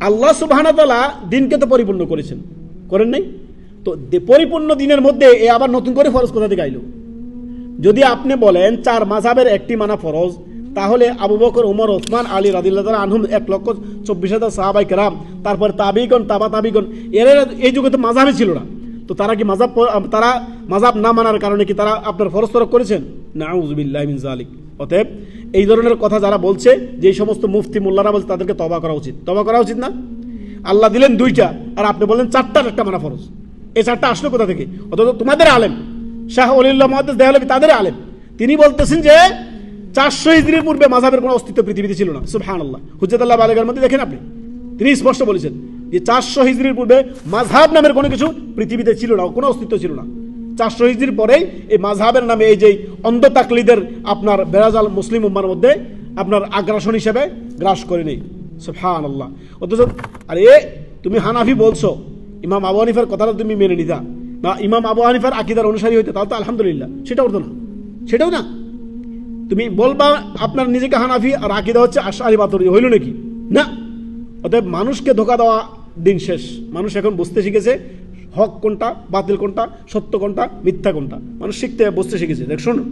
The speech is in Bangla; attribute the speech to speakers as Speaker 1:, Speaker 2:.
Speaker 1: আল্লাহ সুবাহানাতলা দিনকে তো পরিপূর্ণ করেছেন। করেন নাই? তো পরিপূর্ণ দিনের মধ্যে এ আবার নতুন করে ফরজ কোথা থেকে আইলো? যদি আপনি বলেন চার মাঝাবের একটি মানা ফরজ, তাহলে আবু বকর, উমর, ওসমান, আলী রাদিল্লা আনহুম এক লক্ষ চব্বিশ হাজার সাহাবাই কেরাম, তারপর তাবিগণ, তাবা তাবিগন এরা এই যুগে তো মাঝাবে ছিল না। তো তারা কি মাঝাব প- তারা মাজাব না মানার কারণে কি তারা আপনার ফরজ তরক করেছেন? না উজবিল্লাহ মিন জালিক অতএব এই ধরনের কথা যারা বলছে যে সমস্ত মুফতি, মোল্লারা বলছে, তাদেরকে তবা করা উচিত। তবা করা উচিত না? আল্লাহ দিলেন দুইটা, আর আপনি বলেন চারটা একটা মানা ফরজ। এই চারটা আসলো কোথা থেকে? অথচ তোমাদের আলেম। শাহ অলিল্লাহ মহাদ্দেস দেহলবি তাদের আলেম। তিনি বলতেছেন যে, চারশো হিজড়ির পূর্বে মাঝাবের কোনো অস্তিত্ব পৃথিবীতে ছিল না। সুবহান আল্লাহ হুজ্জাত আল্লাহ বালেগের মধ্যে দেখেন আপনি। তিনি স্পষ্ট বলেছেন। যে চারশো হিজড়ির পূর্বে মাঝহাব নামের কোনো কিছু পৃথিবীতে ছিল না, কোনো অস্তিত্ব ছিল না। চারশো হিজড়ির পরেই এই মাঝহাবের নামে এই যে অন্ধ তাকলিদের আপনার বেরাজাল মুসলিম উম্মার মধ্যে আপনার আগ্রাসন হিসেবে গ্রাস করে নেই। সুবহান আল্লাহ অথচ, আরে, তুমি হানাফি বলছো, ইমাম আবু হানিফার কথাটা তুমি মেনে নিতা। বা ইমাম আবু হানিফার আকিদার অনুসারী হইতে, তাহলে তো আলহামদুলিল্লাহ সেটা হতো না। সেটাও না। তুমি বলবা, আপনার নিজেকে হানাফি আর আকিদা হচ্ছে আশারি বাতরি হইল নাকি? না। অতএব মানুষকে ধোকা দেওয়া দিন শেষ। মানুষ এখন বুঝতে শিখেছে হক কোনটা, বাতিল কোনটা, সত্য কোনটা, মিথ্যা কোনটা। মানুষ শিখতে, বুঝতে শিখেছে। দেখ শোনো